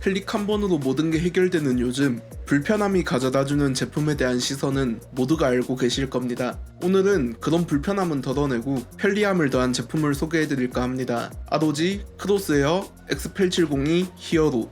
클릭 한 번으로 모든 게 해결되는 요즘 불편함이 가져다주는 제품에 대한 시선은 모두가 알고 계실 겁니다. 오늘은 그런 불편함은 덜어내고 편리함을 더한 제품을 소개해드릴까 합니다. 아도지 크로스에어 X870이 히어로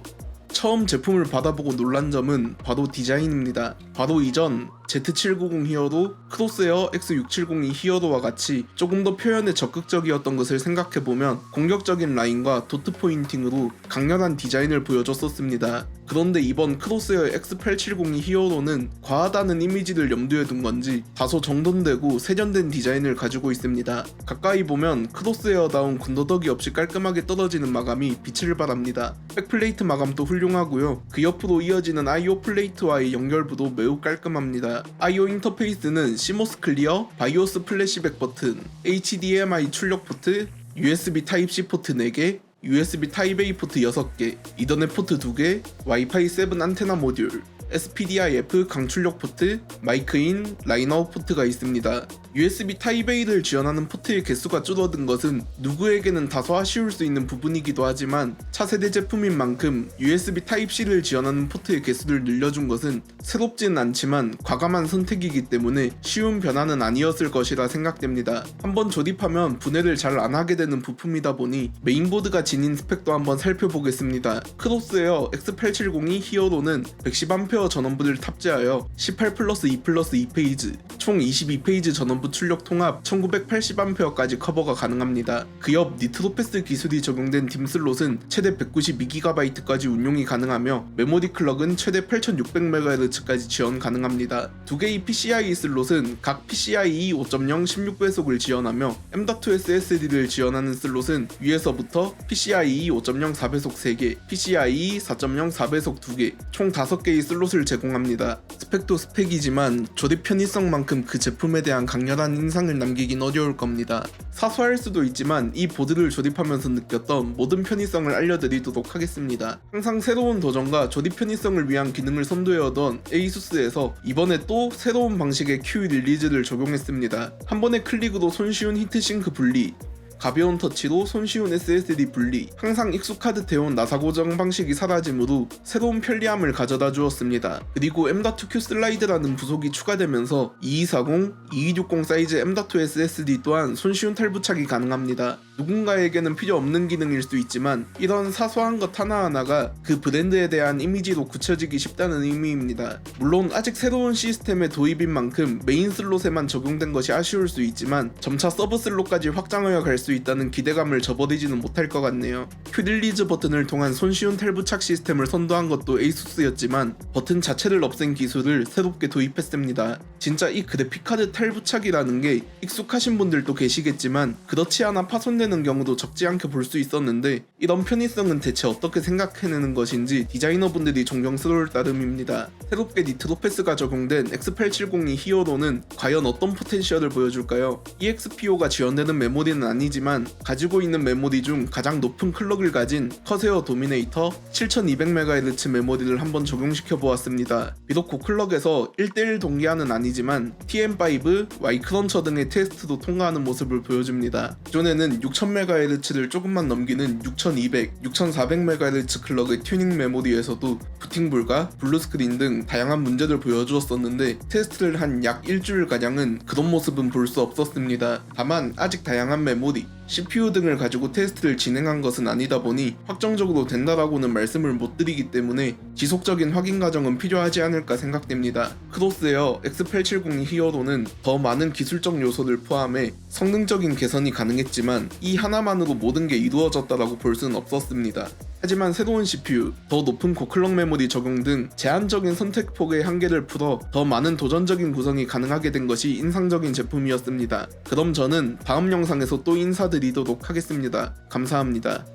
처음 제품을 받아보고 놀란 점은 바로 디자인입니다. 바로 이전 Z790 히어로, 크로스에어 X670이 히어로와 같이 조금 더 표현에 적극적이었던 것을 생각해보면 공격적인 라인과 도트 포인팅으로 강렬한 디자인을 보여줬었습니다. 그런데 이번 크로스에어 X870이 히어로는 과하다는 이미지를 염두에 둔 건지 다소 정돈되고 세련된 디자인을 가지고 있습니다. 가까이 보면 크로스에어다운 군더더기 없이 깔끔하게 떨어지는 마감이 빛을 발합니다. 백플레이트 마감도 훌륭하고요. 그 옆으로 이어지는 I/O 플레이트와의 연결부도 매우 깔끔합니다. I/O 인터페이스는 시모스 클리어, 바이오스 플래시백 버튼, HDMI 출력 포트, USB Type-C 포트 4개, USB Type-A 포트 6개, 이더넷 포트 2개, 와이파이 7 안테나 모듈, SPDIF 강출력 포트, 마이크인, 라인아웃 포트가 있습니다. USB Type-A를 지원하는 포트의 개수가 줄어든 것은 누구에게는 다소 아쉬울 수 있는 부분이기도 하지만 차세대 제품인 만큼 USB Type-C를 지원하는 포트의 개수를 늘려준 것은 새롭지는 않지만 과감한 선택이기 때문에 쉬운 변화는 아니었을 것이라 생각됩니다. 한번 조립하면 분해를 잘 안 하게 되는 부품이다 보니 메인보드가 지닌 스펙도 한번 살펴보겠습니다. 크로스에어 X870이 히어로는 110A 전원부를 탑재하여 18 플러스 2 플러스 2페이지 총 22페이지 전원부 출력 통합 1980A까지 커버가 가능합니다. 그 옆 니트로패스 기술이 적용된 딤 슬롯은 최대 192GB까지 운용이 가능하며 메모리 클럭은 최대 8600MHz까지 지원 가능합니다. 두 개의 PCIe 슬롯은 각 PCIe 5.0 16배속을 지원하며 M.2 SSD를 지원하는 슬롯은 위에서부터 PCIe 5.0 4배속 3개, PCIe 4.0 4배속 2개, 총 5개의 슬롯을 제공합니다. 스펙도 스펙이지만 조립 편의성만큼 그 제품에 대한 강렬한 인상을 남기긴 어려울 겁니다. 사소할 수도 있지만 이 보드를 조립하면서 느꼈던 모든 편의성을 알려드리도록 하겠습니다. 항상 새로운 도전과 조립 편의성을 위한 기능을 선도해오던 에이수스에서 이번에 또 새로운 방식의 Q 릴리즈를 적용했습니다. 한 번의 클릭으로 손쉬운 히트싱크 분리, 가벼운 터치로 손쉬운 SSD 분리, 항상 익숙하듯 해온 나사 고정 방식이 사라지므로 새로운 편리함을 가져다 주었습니다. 그리고 M.2Q 슬라이드라는 부속이 추가되면서 2240, 2260 사이즈 M.2 SSD 또한 손쉬운 탈부착이 가능합니다. 누군가에게는 필요 없는 기능일 수 있지만 이런 사소한 것 하나하나가 그 브랜드에 대한 이미지로 굳혀지기 쉽다는 의미입니다. 물론 아직 새로운 시스템의 도입인 만큼 메인 슬롯에만 적용된 것이 아쉬울 수 있지만 점차 서브 슬롯까지 확장하여 갈 수 있다는 기대감을 저버리지는 못할 것 같네요. 큐릴리즈 버튼을 통한 손쉬운 탈부착 시스템을 선도한 것도 에이수스였지만 버튼 자체를 없앤 기술을 새롭게 도입했습니다. 진짜 이 그래픽카드 탈부착이라는 게 익숙하신 분들도 계시겠지만 그렇지 않아 파손 되는 경우도 적지 않게 볼 수 있었는데 이런 편의성은 대체 어떻게 생각해내는 것인지 디자이너분들이 존경스러울 따름입니다. 새롭게 니트로패스가 적용된 X870이 히어로는 과연 어떤 포텐셜을 보여줄까요? EXPO가 지원되는 메모리는 아니지만 가지고 있는 메모리 중 가장 높은 클럭을 가진 커세어 도미네이터 7200MHz 메모리를 한번 적용시켜 보았습니다. 비록 고클럭에서 1대1 동기화는 아니지만 TM5, Y크런처 등의 테스트도 통과하는 모습을 보여줍니다. 기존에는 6000MHz를 조금만 넘기는 6200, 6400MHz 클럭의 튜닝 메모리에서도 부팅 불가, 블루스크린 등 다양한 문제를 보여주었었는데 테스트를 한 약 일주일 가량은 그런 모습은 볼 수 없었습니다. 다만 아직 다양한 메모리, CPU 등을 가지고 테스트를 진행한 것은 아니다 보니 확정적으로 된다라고는 말씀을 못 드리기 때문에 지속적인 확인 과정은 필요하지 않을까 생각됩니다. 크로스에어 X870 히어로는 더 많은 기술적 요소를 포함해 성능적인 개선이 가능했지만 이 하나만으로 모든 게 이루어졌다라고 볼 수는 없었습니다. 하지만 새로운 CPU, 더 높은 고클럭 메모리 적용 등 제한적인 선택 폭의 한계를 풀어 더 많은 도전적인 구성이 가능하게 된 것이 인상적인 제품이었습니다. 그럼 저는 다음 영상에서 또 인사드리도록 하겠습니다. 감사합니다.